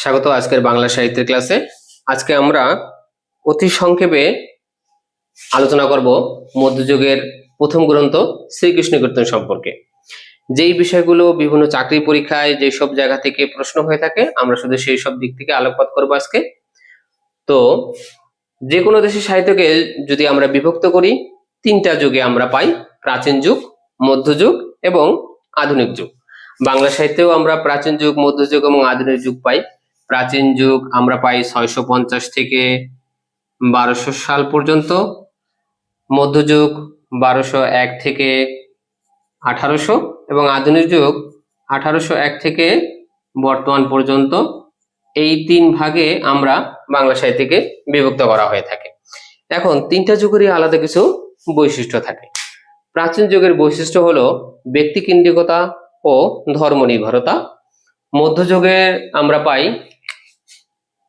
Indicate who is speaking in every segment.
Speaker 1: স্বাগত আজকের বাংলা সাহিত্যের ক্লাসে। আজকে আমরা অতি সংক্ষেপে আলোচনা করব মধ্যযুগের প্রথম গ্রন্থ শ্রীকৃষ্ণ কীর্তন সম্পর্কে। যেই বিষয়গুলো বিভিন্ন চাকরি পরীক্ষায় যে সব জায়গা থেকে প্রশ্ন হয়ে থাকে, আমরা শুধু সেই সব দিক থেকে আলোকপাত করব আজকে। তো যে কোনো দেশের সাহিত্যকে যদি আমরা বিভক্ত করি, তিনটা যুগে আমরা পাই প্রাচীন যুগ, মধ্যযুগ এবং আধুনিক যুগ। বাংলা সাহিত্যেও আমরা প্রাচীন যুগ, মধ্যযুগ এবং আধুনিক যুগ পাই। প্রাচীন যুগ আমরা পাই ছয়শো পঞ্চাশ থেকে বারোশো সাল পর্যন্ত, মধ্যযুগ বারোশো এক থেকে আঠারোশো এবং আধুনিক যুগ আঠারোশো এক থেকে বর্তমান পর্যন্ত। এই তিন ভাগে আমরা বাংলা সাহিত্যকে বিভক্ত করা হয়ে থাকে। এখন তিনটা যুগেরই আলাদা কিছু বৈশিষ্ট্য থাকে। প্রাচীন যুগের বৈশিষ্ট্য হলো ব্যক্তিকেন্দ্রিকতা ও ধর্ম নির্ভরতা মধ্যযুগে আমরা পাই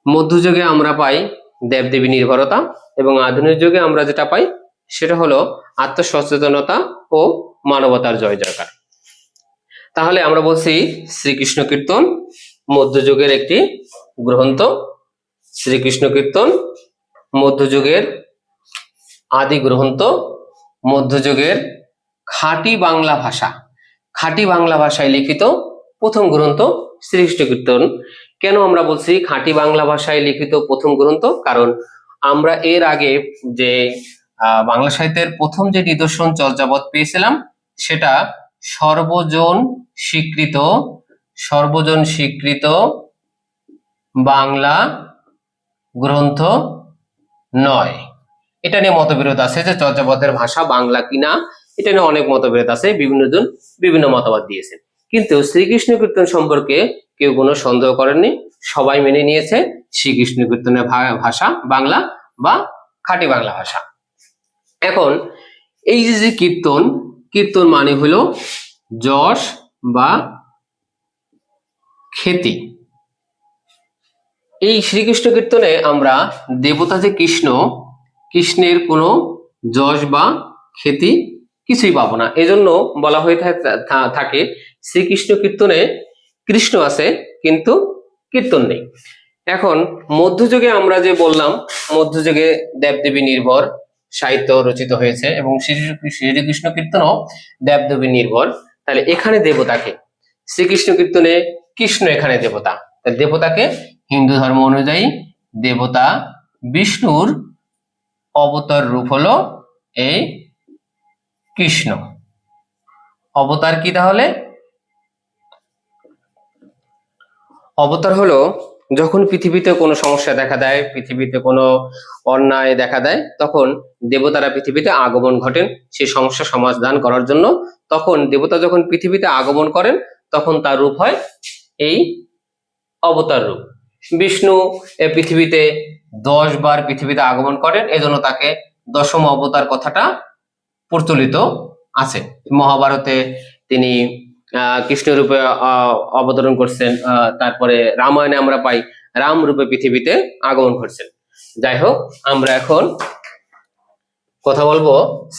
Speaker 1: মধ্যযুগে আমরা পাই দেবদেবী নির্ভরতা এবং আধুনিক যুগে আমরা যেটা পাই সেটা হলো আত্মসচেতনতা ও মানবতার জয় জয়কার। তাহলে আমরা বলছি শ্রীকৃষ্ণ কীর্তন, মধ্যযুগের একটি গ্রন্থ, শ্রীকৃষ্ণ কীর্তন, মধ্যযুগের আদি গ্রন্থ, মধ্যযুগের খাঁটি বাংলা ভাষা। খাঁটি বাংলা ভাষায় লিখিত প্রথম গ্রন্থ শ্রীকৃষ্ণ কীর্তন। কেন আমরা বলছি খাঁটি বাংলা ভাষায় লিখিত প্রথম গ্রন্থ? কারণ আমরা এর আগে যে বাংলা সাহিত্যের প্রথম যে নিদর্শন চর্যাপদ পেয়েছিলাম, সেটা সর্বজন স্বীকৃত সর্বজন স্বীকৃত বাংলা গ্রন্থ নয়। এটা নিয়ে মতবিরোধ আছে যে চর্যাপদের ভাষা বাংলা কিনা, এটা নিয়ে অনেক মতবিরোধ আছে, বিভিন্ন জন বিভিন্ন মতবাদ দিয়েছেন। কিন্তু শ্রীকৃষ্ণ কীর্তন সম্পর্কে কেউ কোনো সন্দেহ করেননি। সবাই মেনে নিয়েছে শ্রীকৃষ্ণ কীর্তনের ভাষা বাংলা বা খাঁটি বাংলা ভাষা। এখন এই যে যে কীর্তন কীর্তন মানে হলো যশ বা খ্যাতি এই শ্রীকৃষ্ণ কীর্তনে আমরা দেবতা যে কৃষ্ণ, কৃষ্ণের কোনো যশ বা খ্যাতি কিছুই পাবো না। এজন্য বলা হয়ে থাকে শ্রীকৃষ্ণ কীর্তনে কৃষ্ণ আছে, কিন্তু কীর্তন নেই। এখন, মধ্যযুগে আমরা যে বললাম, মধ্যযুগে দেবদেবী নির্ভর সাহিত্য রচিত হয়েছে এবং শ্রী- শ্রীকৃষ্ণ কীর্তনও দেবদেবী নির্ভর। তাহলে এখানে দেবতাকে শ্রীকৃষ্ণ কীর্তনে কৃষ্ণ এখানে দেবতা। তাহলে দেবতাকে হিন্দু ধর্ম অনুযায়ী দেবতা বিষ্ণুর অবতার রূপ হলো এই কৃষ্ণ। অবতার কি তাহলে? অবতার হলো যখন পৃথিবীতে কোনো সমস্যা দেখা দেয়, পৃথিবীতে কোনো অন্যায় দেখা দেয়, তখন দেবতারা পৃথিবীতে আগমন ঘটেন। সেই সমস্যা সমাধান করার জন্য তখন দেবতা যখন পৃথিবীতে আগমন করেন, তখন তার রূপ হয় এই অবতার রূপ। বিষ্ণু এ পৃথিবীতে দশ বার পৃথিবীতে আগমন করেন, এজন্য তাকে দশম অবতার কথাটা প্রচলিত আছে। মহাভারতে তিনি কৃষ্ণ রূপে অবতরণ করছেন তারপরে রামায়ণে আমরা পাই রাম রূপে পৃথিবীতে আগমন করছেন যাই হোক, আমরা এখন কথা বলব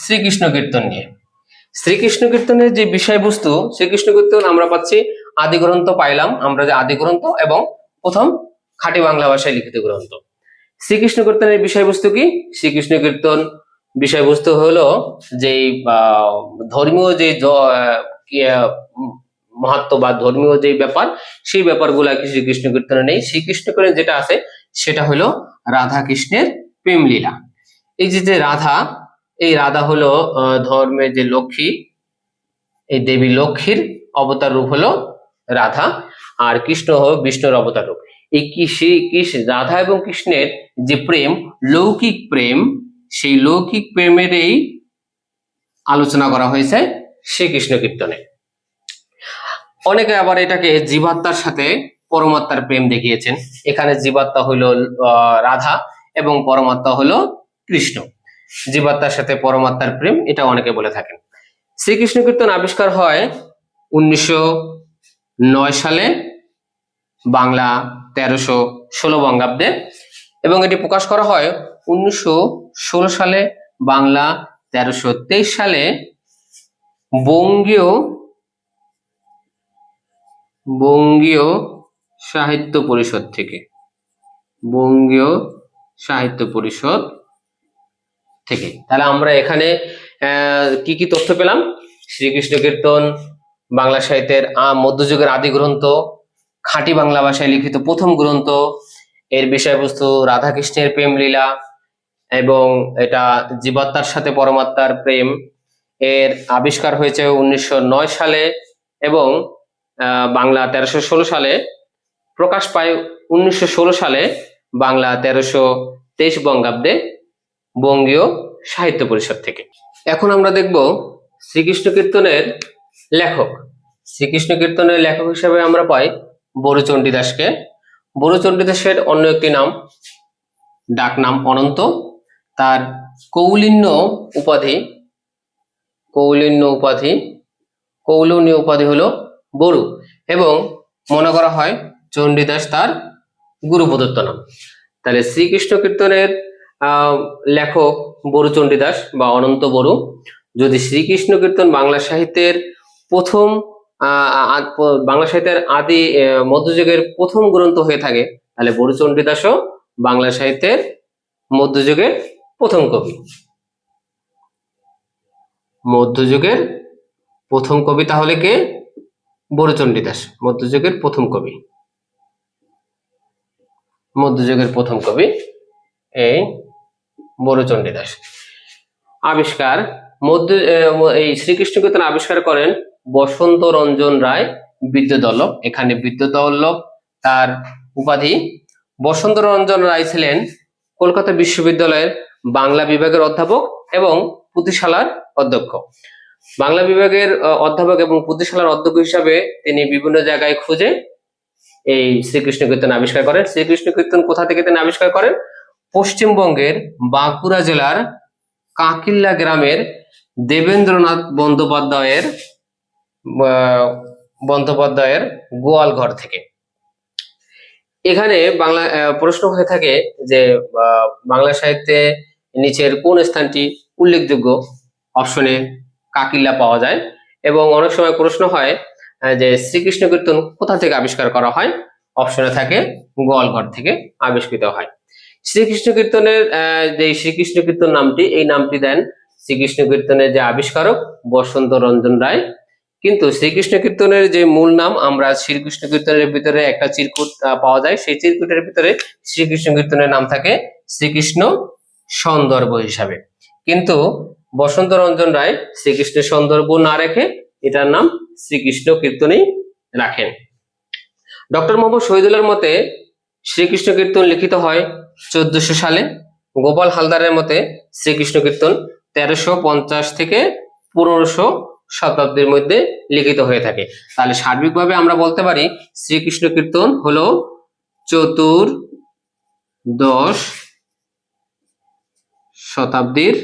Speaker 1: শ্রীকৃষ্ণ কীর্তন নিয়ে। শ্রীকৃষ্ণ কীর্তনের যে বিষয়বস্তু, শ্রীকৃষ্ণ কীর্তন আমরা পাচ্ছি আদি গ্রন্থ পাইলাম, আমরা যে আদি গ্রন্থ এবং প্রথম খাঁটি বাংলা ভাষায় লিখিত গ্রন্থ। শ্রীকৃষ্ণ কীর্তনের বিষয়বস্তু কি? শ্রীকৃষ্ণ কীর্তন বিষয়বস্তু হলো যে ধর্মীয় যে মাহাত্ম বা ধর্মীয় যে ব্যাপার, সেই ব্যাপারগুলো কি শ্রীকৃষ্ণ কীর্তনে নেই। শ্রীকৃষ্ণ কীর্তনে যেটা আছে, সেটা হলো রাধা কৃষ্ণের প্রেম লীলা এই যে যে রাধা, এই রাধা হলো ধর্মের যে লক্ষ্মী, এই দেবী লক্ষ্মীর অবতার রূপ হলো রাধা আর কৃষ্ণ হলো বিষ্ণুর অবতার রূপ। এই কি শ্রী কৃষ্ণ রাধা এবং কৃষ্ণের যে প্রেম, লৌকিক প্রেম, সেই লৌকিক প্রেমের এই আলোচনা করা হয়েছে শ্রীকৃষ্ণ কীর্তনে। অনেকে আবার এটাকে জীবাত্মার সাথে পরমাত্মার প্রেম দেখিয়েছেন। এখানে জীবাত্মা হইল রাধা এবং পরমাত্মা হলো কৃষ্ণ। জীবাত্মার সাথে পরমাত্মার প্রেম, এটা অনেকে বলে থাকেন। শ্রীকৃষ্ণ কীর্তন আবিষ্কার হয় উনিশশো নয় সালে, বাংলা তেরোশো ষোলো বঙ্গাব্দে। এবং এটি প্রকাশ করা হয় উনিশশো ষোলো সালে, বাংলা তেরোশো তেইশ সালে। বঙ্গীয় বঙ্গীয় সাহিত্য পরিষদ থেকে। বঙ্গীয় সাহিত্য পরিষদ থেকে। তাহলে আমরা এখানে কি কি তথ্য পেলাম? শ্রীকৃষ্ণ কীর্তন, বাংলা সাহিত্যের মধ্যযুগের আদি গ্রন্থ, খাঁটি বাংলা ভাষায় লিখিত প্রথম গ্রন্থ, এর বিষয়বস্তু রাধাকৃষ্ণের প্রেম লীলা এবং এটা জীবাত্মার সাথে পরমাত্মার প্রেম। এর আবিষ্কার হয়েছে উনিশশো নয় সালে এবং বাংলা তেরোশো ষোলো সালে প্রকাশ পায় উনিশশো ষোলো সালে বাংলা তেরোশো তেইশ বঙ্গাব্দে বঙ্গীয় সাহিত্য পরিষদ থেকে। এখন আমরা দেখব শ্রীকৃষ্ণ কীর্তনের লেখক। শ্রীকৃষ্ণ কীর্তনের লেখক হিসেবে আমরা পাই বরুচণ্ডী দাসকে। বরুচণ্ডী দাসের অন্য একটি নাম, ডাক নাম অনন্ত। তার কৌলিন্য উপাধি কৌলিন্য উপাধি, কৌলনীয় উপাধি হলো বরু এবং মনে করা হয় চণ্ডীদাস তার গুরু প্রদত্ত নাম। তাহলে শ্রীকৃষ্ণ কীর্তনের লেখক বরু চণ্ডীদাস বা অনন্ত বরু, যদি শ্রীকৃষ্ণ কীর্তন বাংলা সাহিত্যের প্রথম বাংলা সাহিত্যের আদি মধ্যযুগের প্রথম গ্রন্থ হয়ে থাকে, তাহলে বরু চণ্ডীদাসও বাংলা সাহিত্যের মধ্যযুগের প্রথম কবি। মধ্যযুগের প্রথম কবি তাহলে কে? বরুচণ্ডী দাস মধ্যযুগের প্রথম কবি। মধ্যযুগের প্রথম কবি এই বরুচণ্ডী দাস আবিষ্কার, মধ্য এই শ্রীকৃষ্ণ কীর্তন আবিষ্কার করেন বসন্ত রঞ্জন রায় বিদ্যুদল্লভ। এখানে বিদ্যুদল্লভ তার উপাধি। বসন্ত রঞ্জন রায় ছিলেন কলকাতা বিশ্ববিদ্যালয়ের বাংলা বিভাগের অধ্যাপক এবং পুঁথিশালার অধ্যক্ষ। বাংলা বিভাগের অধ্যাপক এবং পুঁথিশালার অধ্যক্ষ হিসাবে তিনি বিভিন্ন জায়গায় খুঁজে এই শ্রীকৃষ্ণ কীর্তন আবিষ্কার করেন। শ্রীকৃষ্ণ কীর্তন কোথা থেকে তিনি আবিষ্কার করেন? পশ্চিমবঙ্গের বাঁকুড়া জেলার কাকিল্লা গ্রামের দেবেন্দ্রনাথ বন্দ্যোপাধ্যায়ের বন্দ্যোপাধ্যায়ের গোয়াল ঘর থেকে। এখানে বাংলা প্রশ্ন হয়ে থাকে যে বাংলা সাহিত্যে নিচের কোন স্থানটি উল্লেখযোগ্য? অপশনে কাকিল্লা পাওয়া যায়। এবং অনেক সময় প্রশ্ন হয় যে শ্রীকৃষ্ণ কীর্তন কোথা থেকে আবিষ্কার করা হয়? অপশনে থাকে গোয়ালঘর থেকে আবিষ্কৃত হয়। শ্রীকৃষ্ণ কীর্তনের যে শ্রীকৃষ্ণ কীর্তন নামটি, এই নামটি দেন শ্রীকৃষ্ণ কীর্তনের যে আবিষ্কারক বসন্ত রঞ্জন রায়। কিন্তু শ্রীকৃষ্ণ কীর্তনের যে মূল নাম, আমরা শ্রীকৃষ্ণ কীর্তনের ভিতরে একটা চিরকুট পাওয়া যায়। সেই চিরকুটের ভিতরে শ্রীকৃষ্ণ কীর্তনের নাম থাকে শ্রীকৃষ্ণ সন্দর্ভ হিসাবে। কিন্তু বসন্ত রঞ্জন রায় শ্রীকৃষ্ণের সন্দর্ভ না রেখে এটার নাম শ্রীকৃষ্ণ কীর্তনেই রাখেন। ডক্টর মোহাম্মদ শহীদুল্লাহর মতে শ্রীকৃষ্ণ কীর্তন লিখিত হয় চোদ্দশো সালে। গোপাল হালদারের মতে শ্রীকৃষ্ণ কীর্তন তেরোশো পঞ্চাশ থেকে পনেরোশো শতাব্দীর মধ্যে লিখিত হয়ে থাকে। তাহলে সার্বিকভাবে আমরা বলতে পারি শ্রীকৃষ্ণ কীর্তন হলো চতুর দশ শতাব্দীর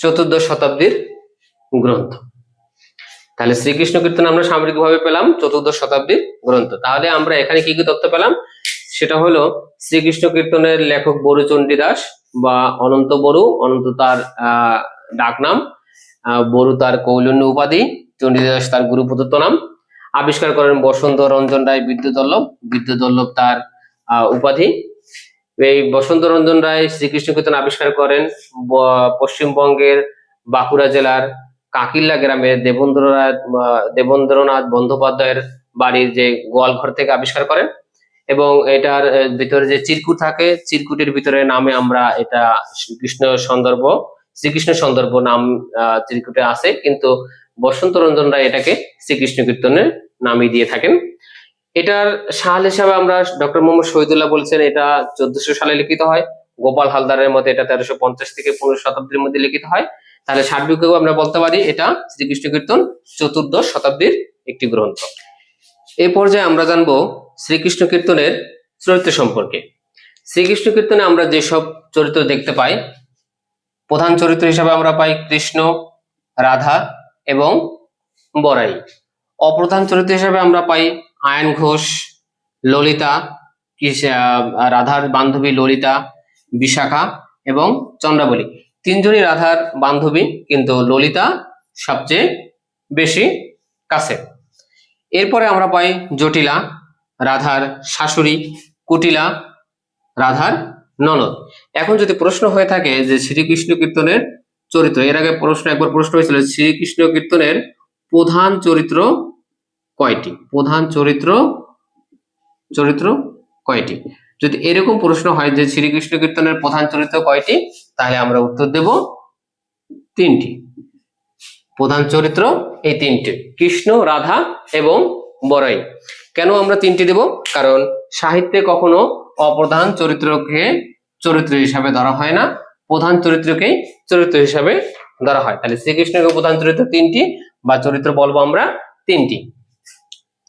Speaker 1: চতুর্দশ শতাব্দীর গ্রন্থ। তাহলে শ্রীকৃষ্ণ কীর্তন আমরা সামরিকভাবে পেলাম চতুর্দশ শতাব্দীর গ্রন্থ। তাহলে আমরা এখানে কি কি তথ্য পেলাম? সেটা হলো শ্রীকৃষ্ণ কীর্তনের লেখক বরুচণ্ডী দাস বা অনন্ত বড়ু অনন্ত তার ডাকনাম বড়ু তার কৌলন্য উপাধি চণ্ডীদাস তার গুরু প্রদত্ত নাম, আবিষ্কার করেন বসন্ত রঞ্জন রায় বিদ্যুদল্লভ বিদ্যুদল্লভ তার উপাধি। এই বসন্ত রঞ্জন রায় শ্রীকৃষ্ণ কীর্তন আবিষ্কার করেন পশ্চিমবঙ্গের বাঁকুড়া জেলার কাকিল্লা গ্রামে দেবেন্দ্রনাথ দেবেন্দ্রনাথ বন্দ্যোপাধ্যায়ের বাড়ির যে গোয়ালঘর থেকে আবিষ্কার করেন এবং এটার ভিতরে যে চিরকুট থাকে, চিরকুটের ভিতরে নামে আমরা এটা শ্রীকৃষ্ণ সন্দর্ভ শ্রীকৃষ্ণ সন্দর্ভ নাম চিরকুটে আছে, কিন্তু বসন্ত রঞ্জন রায় এটাকে শ্রীকৃষ্ণ কীর্তনের নামই দিয়ে থাকেন। এটার সাল হিসাবে আমরা ডক্টর মোহাম্মদ শহীদুল্লাহ বলছেন, এটা চোদ্দশো সালে লিখিত হয়। গোপাল হালদারের মতে এটা তেরোশো পঞ্চাশ থেকে পনেরো শতাব্দীর মধ্যে লিখিত হয়। তাহলে সার্বিকভাবে আমরা বলতে পারি, এটা শ্রীকৃষ্ণ কীর্তন চতুর্দশ শতাব্দীর একটি গ্রন্থ। এই পর্যায়ে আমরা জানব শ্রীকৃষ্ণ কীর্তনের চরিত্র সম্পর্কে। শ্রীকৃষ্ণ কীর্তনে আমরা যেসব চরিত্র দেখতে পাই, প্রধান চরিত্র হিসাবে আমরা পাই কৃষ্ণ, রাধা এবং বরাই অপ্রধান চরিত্র হিসাবে আমরা পাই আয়ন ঘোষ, ললিতা রাধার বান্ধবী ললিতা, বিশাখা এবং চন্দ্রাবলী। তিনজনই রাধার বান্ধবী, কিন্তু ললিতা সবচেয়ে বেশি কাছে। এরপরে আমরা পাই জটিলা, রাধার শাশুড়ি, কুটিলা, রাধার ননদ। এখন যদি প্রশ্ন হয়ে থাকে যে শ্রীকৃষ্ণ কীর্তনের চরিত্র, এর আগে প্রশ্ন, একবার প্রশ্ন হয়েছিল, শ্রীকৃষ্ণ কীর্তনের প্রধান চরিত্র কয়টি? প্রধান চরিত্র চরিত্র কয়টি? যদি এরকম প্রশ্ন হয় যে শ্রীকৃষ্ণ কীর্তনের প্রধান চরিত্র কয়টি, তাহলে আমরা উত্তর দেব তিনটি। প্রধান চরিত্র এই তিনটি, কৃষ্ণ, রাধা এবং বরাই। কেন আমরা তিনটি দেব? কারণ সাহিত্যে কখনো অপ্রধান চরিত্রকে চরিত্র হিসাবে ধরা হয় না। প্রধান চরিত্রকেই চরিত্র হিসাবে ধরা হয়। তাহলে শ্রীকৃষ্ণকে প্রধান চরিত্র তিনটি বা চরিত্র বলব আমরা তিনটি।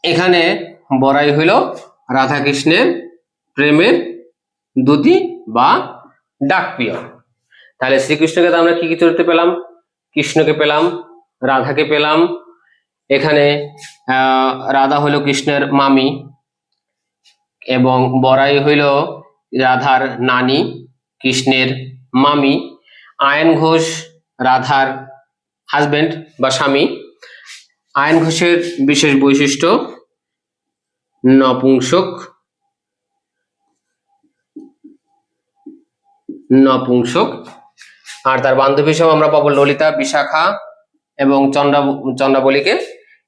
Speaker 1: এখানে বড়াই হইল রাধা কৃষ্ণের প্রেমের দুতি বা ডাকপ্রিয়। তাহলে শ্রীকৃষ্ণকে তো আমরা কি কি চরিত্র পেলাম? কৃষ্ণকে পেলাম, রাধাকে পেলাম। এখানে রাধা হইল কৃষ্ণের মামি এবং বড়াই হইল রাধার নানি, কৃষ্ণের মামি। আয়ন ঘোষ, রাধার হাজবেন্ড বা স্বামী। আয়ন ঘোষের বিশেষ বৈশিষ্ট্য, নপুংসক নপুংসক। আর তার বান্ধবী হিসেবে আমরা পাবো ললিতা, বিশাখা এবং চন্দ্রা চন্দ্রাবলীকে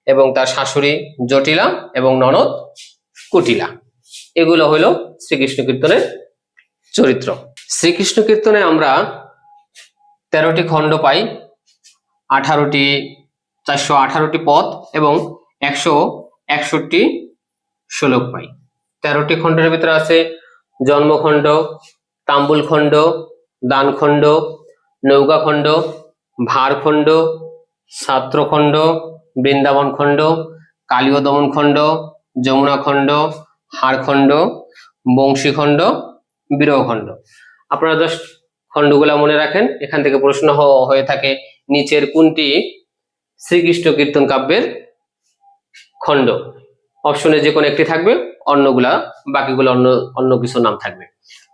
Speaker 1: এবং তার শাশুড়ি জটিলা এবং ননদ কুটিলা। এগুলো হলো শ্রীকৃষ্ণ কীর্তনের চরিত্র। শ্রীকৃষ্ণ কীর্তনে আমরা তেরোটি খণ্ড পাই, আঠারোটি চারশো আঠারোটি পদ এবং একশো একষট্টি শ্লোক পাই তেরোটি খণ্ডের ভিতরে আছে জন্মখণ্ড তাম্বুল খণ্ড দানখণ্ড, নৌকাখণ্ড, ভারখণ্ড ছাত্রখণ্ড বৃন্দাবন খণ্ড কালীয় দমন খণ্ড যমুনা খণ্ড হাড়খণ্ড, বংশীখণ্ড, বিরহখণ্ড। আপনারা জাস্ট খণ্ডগুলা মনে রাখেন, এখান থেকে প্রশ্ন হয়ে থাকে, নিচের কোনটি শ্রীকৃষ্ণ কীর্তন কাব্যের খণ্ড। অপশনে যে কোনো একটি থাকবে অন্যগুলা বাকিগুলো অন্য অন্য কিছু নাম থাকবে।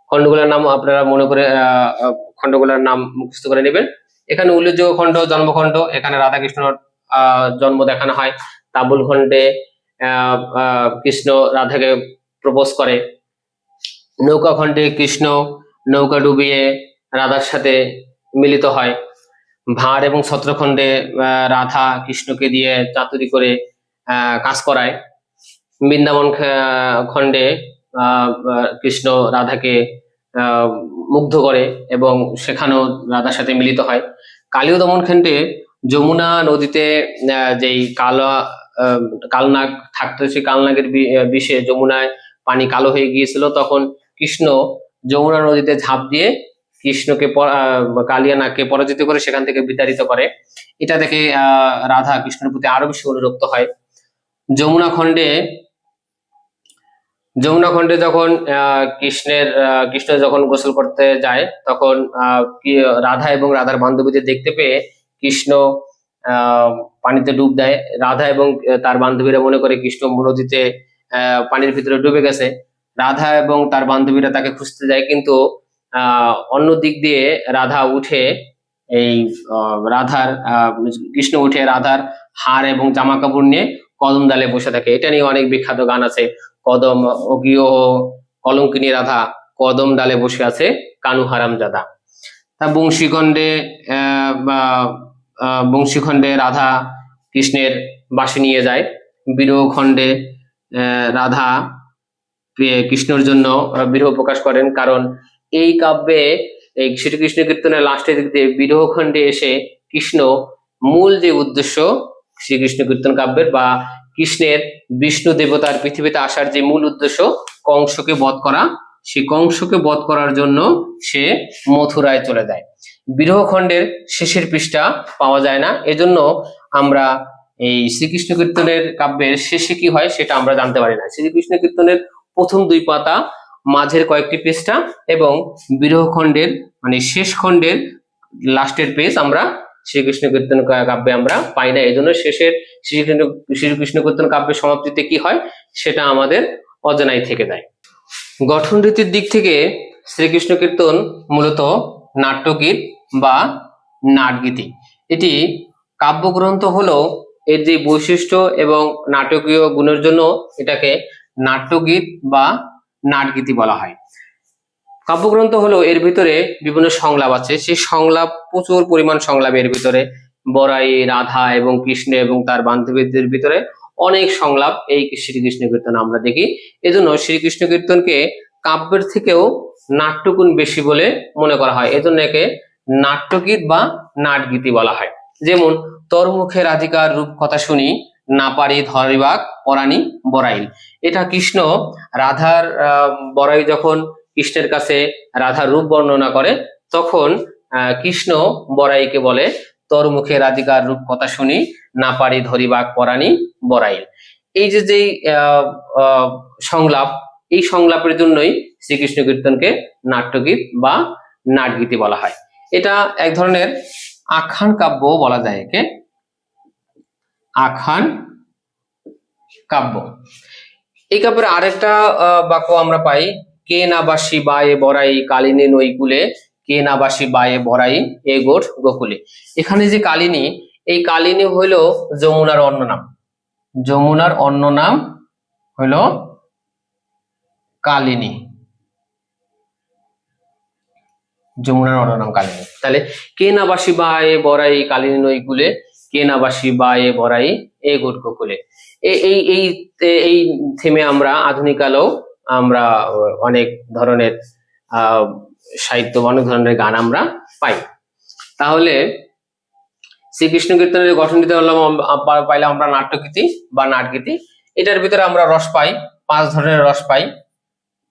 Speaker 1: খণ্ডগুলোর নাম আপনারা মনে করে খণ্ডগুলোর নাম মুখস্থ করে নেবেন। এখানে উল্লেখযোগ্য খণ্ড জন্মখণ্ড এখানে রাধাকৃষ্ণর আহ, জন্ম দেখানো হয়। তাবুল খণ্ডে কৃষ্ণ রাধাকে প্রপোজ করে। নৌকা খণ্ডে কৃষ্ণ নৌকা ডুবিয়ে রাধার সাথে মিলিত হয়। ভাঁড় এবং ছত্রখণ্ডে রাধা কৃষ্ণকে দিয়ে চাতুরি করে কাজ করায়। বৃন্দাবন খণ্ডে কৃষ্ণ রাধাকে মুগ্ধ করে এবং সেখানেও রাধার সাথে মিলিত হয়। কালীয় দমন খণ্ডে যমুনা নদীতে যেই কালা কালনাগ থাকতো, সেই কালনাগের বিষে যমুনায় পানি কালো হয়ে গিয়েছিল, তখন কৃষ্ণ যমুনা নদীতে ঝাঁপ দিয়ে কৃষ্ণকে কালিয়ানাগকে পরাজিত করে সেখান থেকে বিতাড়িত করে। এটা দেখে রাধা কৃষ্ণের প্রতি আরও বেশি অনুরক্ত হয়। যমুনা খণ্ডে যমুনা খণ্ডে যখন কৃষ্ণের কৃষ্ণ যখন গোসল করতে যায়, তখন রাধা এবং রাধার বান্ধবীদের দেখতে পেয়ে কৃষ্ণ পানিতে ডুব দেয়। রাধা এবং তার বান্ধবীরা মনে করে কৃষ্ণ নদীতে পানির ভিতরে ডুবে গেছে। রাধা এবং তার বান্ধবীরা তাকে খুঁজতে যায়, কিন্তু অন্য দিক দিয়ে রাধা উঠে এই রাধার কৃষ্ণ উঠে রাধার হার এবং জামা কাপড় নিয়ে কদম ডালে বসে থাকে। এটা নিয়ে অনেক বিখ্যাত গান আছে। কদম অগিয় কলঙ্কিনী রাধা কদম ডালে বসে আছে কানু হারাম জাদা। তা বংশীখণ্ডে বংশীখণ্ডে রাধা কৃষ্ণের বাসে নিয়ে যায়। বিরহ খণ্ডে রাধা কৃষ্ণর জন্য বিরহ প্রকাশ করেন। কারণ এই কাব্যে এই শ্রীকৃষ্ণ কীর্তনের লাস্টের দিক দিয়ে বিরহ খণ্ডে এসে কৃষ্ণ মূল যে উদ্দেশ্য শ্রীকৃষ্ণ কীর্তন কাব্যের বা কৃষ্ণের বিষ্ণু দেবতার পৃথিবীতে আসার যে মূল উদ্দেশ্য কংসকে বধ করা, সেই কংসকে বধ করার জন্য সে মথুরায় চলে যায়। বিরহ খণ্ডের শেষের পৃষ্ঠা পাওয়া যায় না। এজন্য আমরা এই শ্রীকৃষ্ণ কীর্তনের কাব্যের শেষে কি হয় সেটা আমরা জানতে পারি না। শ্রীকৃষ্ণ কীর্তনের প্রথম দুই পাতা মাঝের কয়েকটি পৃষ্ঠা এবং বিরহ খণ্ডের মানে শেষ খণ্ডের লাস্টের পেজ আমরা শ্রীকৃষ্ণ কীর্তন কাব্যে আমরা পাই না। এই জন্য শেষের শ্রীকৃষ্ণ শ্রীকৃষ্ণ কীর্তন কাব্যের সমাপ্তিতে কি হয়? সেটা আমাদের অজানাই থেকে যায় গঠন রীতির দিক থেকে শ্রীকৃষ্ণ কীর্তন মূলত নাট্যগীত বা নাটগীতি। এটি কাব্যগ্রন্থ হলো এর যে বৈশিষ্ট্য এবং নাটকীয় গুণের জন্য এটাকে নাট্যগীত বা নাটগীতি বলা হয়। কাব্যগ্রন্থ হলো এর ভিতরে বিভিন্ন সংলাপ আছে। সেই সংলাপ, প্রচুর পরিমাণ সংলাপ এর ভিতরে। বরাই রাধা এবং কৃষ্ণ এবং তার বান্ধবীদের ভিতরে অনেক সংলাপ এই শ্রীকৃষ্ণ কীর্তন আমরা দেখি। এজন্য শ্রীকৃষ্ণ কীর্তনকে কাব্যের থেকেও নাট্যগুণ বেশি বলে মনে করা হয়। এজন্য একে নাট্যগীত বা নাটগীতি বলা হয়। যেমন তোর মুখে রাধিকার রূপ কথা শুনি না পারি ধরিবাক পরাণী বরাইল। এটা কৃষ্ণ রাধার বরাই যখন কৃষ্ণের কাছে রাধার রূপ বর্ণনা করে, তখন কৃষ্ণ বরাইকে বলে, তোর মুখে রাধিকার রূপ কথা শুনি না পারি ধরিবাক পরাণী বরাইল। এই যে যেই সংলাপ, এই সংলাপের জন্যই শ্রীকৃষ্ণ কীর্তনকে নাট্যগীত বা নাটগীতি বলা হয়। এটা এক ধরনের আখ্যান কাব্য বলা যায় একে। আখ্যান কাব্য। এই কাব্যের আরেকটা বাক্য আমরা পাই, কে নাবাসী বায়ে বরাই কালিনী নৈকুলে কে নাবাসী বায়ে বরাই এ গোট গোকুলে। এখানে যে কালিনী, এই কালিনী হইল যমুনার অন্য নাম। যমুনার অন্য নাম হইল কালিনী। যমুনার অন্য নাম কালিনী। তাহলে, কে নাবাসী বায়ে বরাই কালিনী নৈকুলে কে বা এ বরাই এ গোট গোকুলে এ- এই এই এই থেমে আমরা আধুনিকালেও আমরা অনেক ধরনের সাহিত্য অনেক ধরনের গান আমরা পাই। তাহলে শ্রীকৃষ্ণ কীর্তনের গঠনটিতে হলাম পাইলাম আমরা নাট্যগীতি বা নাটগীতি এটার ভিতরে আমরা রস পাই, পাঁচ ধরনের রস পাই।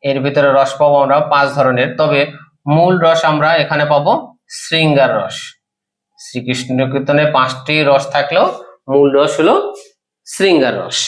Speaker 1: এর ভিতরে রস পাবো আমরা পাঁচ ধরনের, তবে মূল রস আমরা এখানে পাবো শৃঙ্গার রস। শ্রীকৃষ্ণ কীর্তনে পাঁচটি রস থাকলেও মূল রস হলো শৃঙ্গার রস।